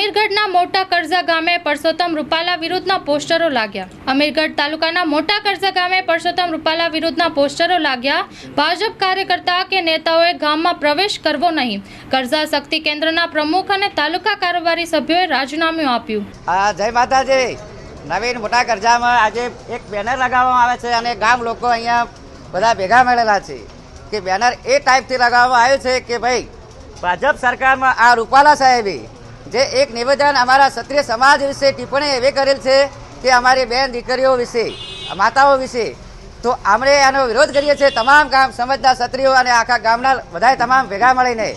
અમીરગઢના મોટા કરજા ગામે પરસોત્તમ રૂપાલા વિરુદ્ધના પોસ્ટરો લાગ્યા. અમીરગઢ તાલુકાના મોટા કરજા ગામે પરસોત્તમ રૂપાલા વિરુદ્ધના પોસ્ટરો લાગ્યા. ભાજપ કાર્યકર્તા કે નેતાઓએ ગામમાં પ્રવેશ કરવો નહીં. કરજા શક્તિ કેન્દ્રના પ્રમુખ અને તાલુકા કારોબારી સભ્યોએ રાજીનામું આપ્યું. હા જય માતાજી. નવીન મોટા કરજામાં આજે એક બેનર લગાવવામાં આવે છે અને ગામ લોકો અહીંયા બધા ભેગા મળેલા છે કે બેનર એ ટાઈપથી લગાવવામાં આવ્યું છે કે ભાઈ ભાજપ સરકારમાં આ રૂપાલા સાહેબે જે એક નિવેદન અમારા ક્ષત્રિય સમાજ વિશે ટિપ્પણી એવી કરેલ છે કે અમારી બેન દીકરીઓ વિશે, માતાઓ વિશે. તો આપણે આનો વિરોધ કરીએ છીએ તમામ ગામ સમજદાર ક્ષત્રિયો અને આખા ગામના બધા તમામ ભેગા મળીને.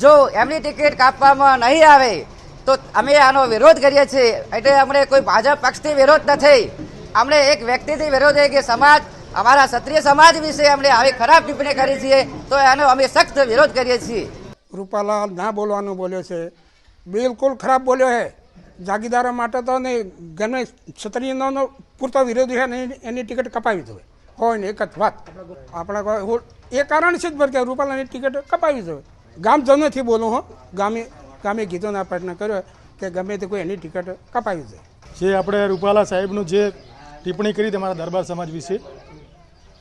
જો એમની ટિકિટ કાપવામાં નહીં આવે, તો અમે આનો વિરોધ કરીએ છીએ. એટલે અમને કોઈ ભાજપ પક્ષથી વિરોધ નથી. અમને એક વ્યક્તિથી વિરોધ છે કે સમાજ, અમારા ક્ષત્રિય સમાજ વિશે અમને આવી ખરાબ ટિપ્પણી કરી છીએ તો એનો અમે સખ્ત વિરોધ કરીએ છીએ. રૂપાલાલ ના બોલવાનું બોલ્યો છે. બિલકુલ ખરાબ બોલ્યો હે. જાગીદારો માટે તો ને ગમે ક્ષત્રિયનો પૂરતો વિરોધી છે ને એની- ટિકિટ કપાવી જોઈએ. હોય ને એક જ વાત. આપણા એ કારણ છે જ બર કે રૂપાલાની ટિકિટ કપાવી જોઈએ. ગામજનોથી બોલું હો. ગામે ગામે ગીતોના પ્રયત્ન કર્યો કે ગમે તે કોઈ એની ટિકિટ કપાવી દે જે આપણે રૂપાલા સાહેબનું જે ટિપ્પણી કરી તમારા દરબાર સમાજ વિશે,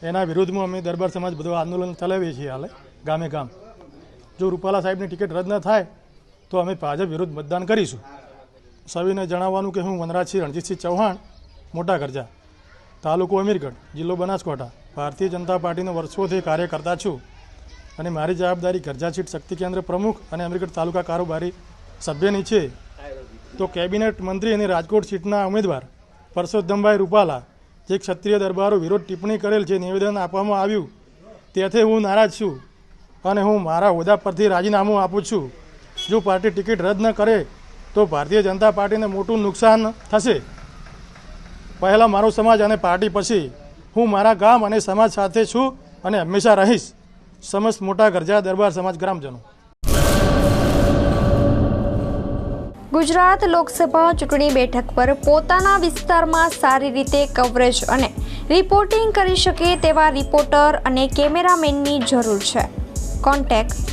એના વિરોધમાં અમે દરબાર સમાજ બધું આંદોલન ચલાવીએ છીએ હાલે, ગામે ગામ. જો રૂપાલા સાહેબની ટિકિટ રદ ન થાય તો અમે ભાજપ વિરુદ્ધ મતદાન કરીશું. સવિને જણાવવાનું કે હું વનરાજસિંહ રણજીતસિંહ ચૌહાણ, મોટા કરજા તાલુકો અમીરગઢ, જિલ્લો બનાસકાંઠા, ભારતીય જનતા પાર્ટીનો વર્ષોથી કાર્યકર્તા છું અને મારી જવાબદારી ગરજા સીટ શક્તિ કેન્દ્ર પ્રમુખ અને અમીરગઢ તાલુકા કારોબારી સભ્યની છે. તો કેબિનેટ મંત્રી અને રાજકોટ સીટના ઉમેદવાર પરસોત્તમભાઈ રૂપાલા, જે ક્ષત્રિય દરબારો વિરોધ ટિપ્પણી કરેલ છે નિવેદન આપવામાં આવ્યું તેથી હું નારાજ છું અને હું મારા હોદ્દા પરથી રાજીનામું આપું છું. જો પાર્ટી ટિકિટ રદ ન કરે, તો ભારતીય જનતા પાર્ટીને મોટું નુકસાન થશે. પહેલાં મારો સમાજ અને પાર્ટી પછી હું મારા ગામ અને સમાજ સાથે છું અને હંમેશા રહીશ. સમસ્ત મોટા ગરજા દરબાર સમાજ ગ્રામજનો. ગુજરાત લોકસભા ચૂંટણી બેઠક પર પોતાના વિસ્તારમાં સારી રીતે કવરેજ અને રિપોર્ટિંગ કરી શકે તેવા રિપોર્ટર અને કેમેરામેનની જરૂર છે. કોન્ટેક્ટ